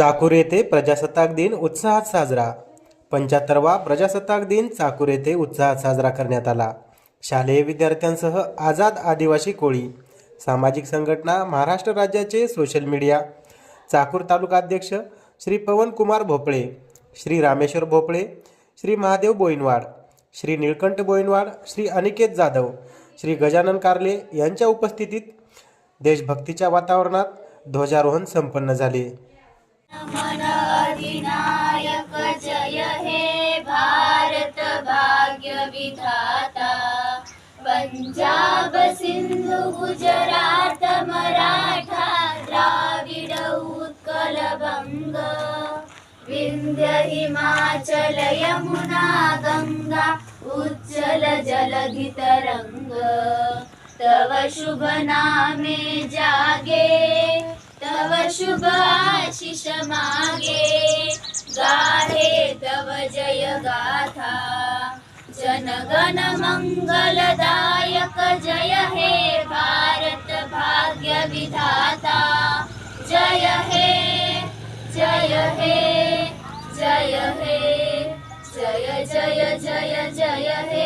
चाकूर येथे प्रजासत्ताक दिन उत्साहात साजरा. पंच्याहत्तरवा प्रजासत्ताक दिन चाकूर येथे उत्साहात साजरा करण्यात आला. शालेय विद्यार्थ्यांसह आझाद आदिवासी कोळी सामाजिक संघटना महाराष्ट्र राज्याचे सोशल मीडिया चाकूर तालुका अध्यक्ष श्री पवनकुमार भोपळे श्री रामेश्वर भोपळे श्री महादेव बोईनवाड श्री निळकंठ बोईनवाड श्री अनिकेत जाधव श्री गजानन कारले यांच्या उपस्थितीत देशभक्तीच्या वातावरणात ध्वजारोहण संपन्न झाले. मन अधिनायक जय हे भारत भाग्य विधाता। पंजाब सिंधु गुजरात मराठा द्राविड उत्कल बंग। विंध्य हिमाचल यमुना गंगा उज्जल जलधि तरंग तव शुभ नामे जा शुभ आशिष मागे गाहे तव जय गाथा। जनगण मंगलदायक जय हे भारत भाग्य विधाता। जय हे जय हे जय हे जय जय जय जय हे।